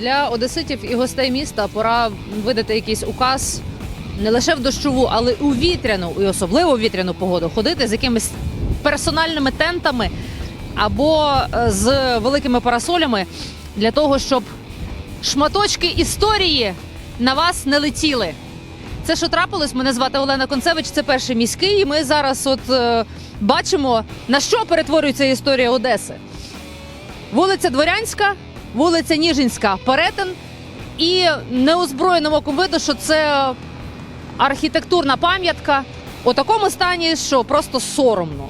Для одеситів і гостей міста пора видати якийсь указ не лише в дощову, але й у вітряну, і особливо у вітряну погоду ходити з якимись персональними тентами або е, з великими парасолями для того, щоб шматочки історії на вас не летіли. Це що трапилось? Мене звати Олена Концевич. Це перший міський. І ми зараз от е, бачимо на що перетворюється історія Одеси. Вулиця Дворянська, вулиця Ніжинська, перетин. І неозброєним оком видно, що це архітектурна пам'ятка у такому стані, що просто соромно.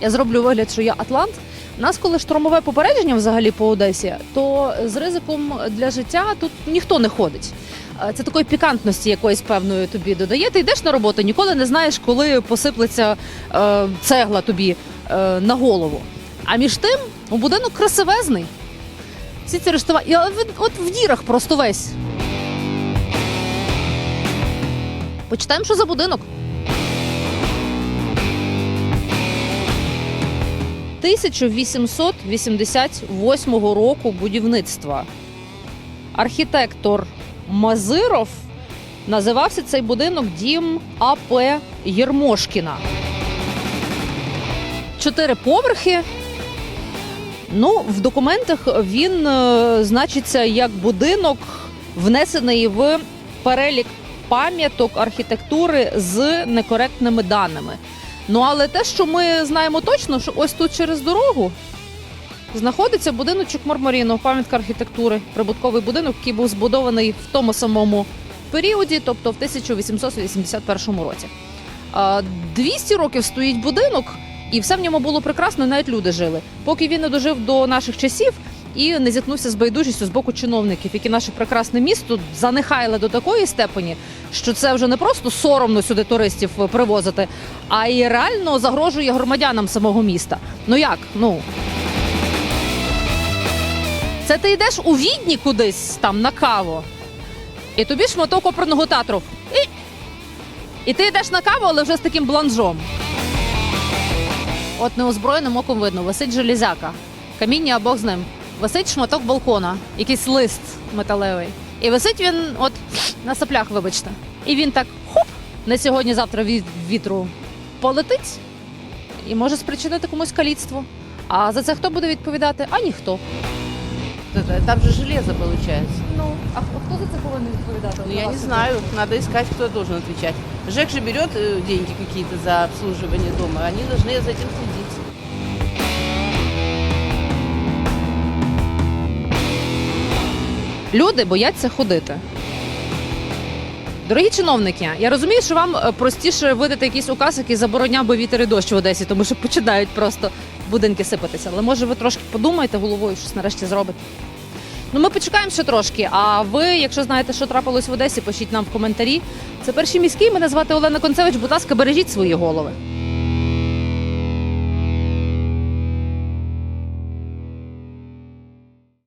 Я зроблю вигляд, що я Атлант. Нас, коли штурмове попередження взагалі по Одесі, то з ризиком для життя тут ніхто не ходить. Е, Це такої пікантності якоїсь певної тобі додає. Ти йдеш на роботу, ніколи не знаєш, коли посиплеться е, цегла тобі е, на голову. А між тим, у будинок красивезний. Всі ці от- от в дірах просто весь. Почитаємо, що за будинок. 1888 року будівництва. Архітектор Мазиров називався цей будинок Дім А.П. Єрмошкіна. Чотири поверхи. Ну, в документах він е, значиться як будинок, внесений в перелік пам'яток архітектури з некоректними даними. Ну але те, що ми знаємо точно, що ось тут через дорогу знаходиться будиночок Мармаріно, пам'ятка архітектури, прибутковий будинок, який був збудований в тому самому періоді, тобто в 1881 році. 200 років стоїть будинок, і все в ньому було прекрасно, навіть люди жили. Поки він не дожив до наших часів і не зіткнувся з байдужістю з боку чиновників, які наше прекрасне місто занехайли до такої степені, що це вже не просто соромно сюди туристів привозити, а й реально загрожує громадянам самого міста. Ну як? Ну. Це ти йдеш у відні кудись там на каву, і тобі шматок оперного театру. І, і ти йдеш на каву, але вже з таким бланжом. От неозброєним оком видно, висить железяка, каміння, а Бог з ним. Висить шматок балкона, якийсь лист металевий. І висить він от на соплях, вибачте. І він так хоп, не сьогодні-завтра від вітру полетить і може спричинити комусь каліцтво. А за це хто буде відповідати? А ніхто. Это- Там же железо получается. Ну, а хто за це повинен відповідати? Ну, я не знаю, надо искать, кто должен отвечать. ЖЭК же берет э, деньги какие-то за обслуживание дома, они должны за этим следить. Люди бояться ходити. Дорогі чиновники, я розумію, що вам е, простіше видати якийсь указ, який забороняв би вітер і дощ в Одесі, тому що починають просто будинки сипатися. Але може ви трошки подумаєте головою, щось нарешті зробите. Ну, ми почекаємо ще трошки. А ви, якщо знаєте, що трапилось в Одесі, пишіть нам в коментарі. Це перший міський. Мене звати Олена Концевич. Будь ласка, бережіть свої голови.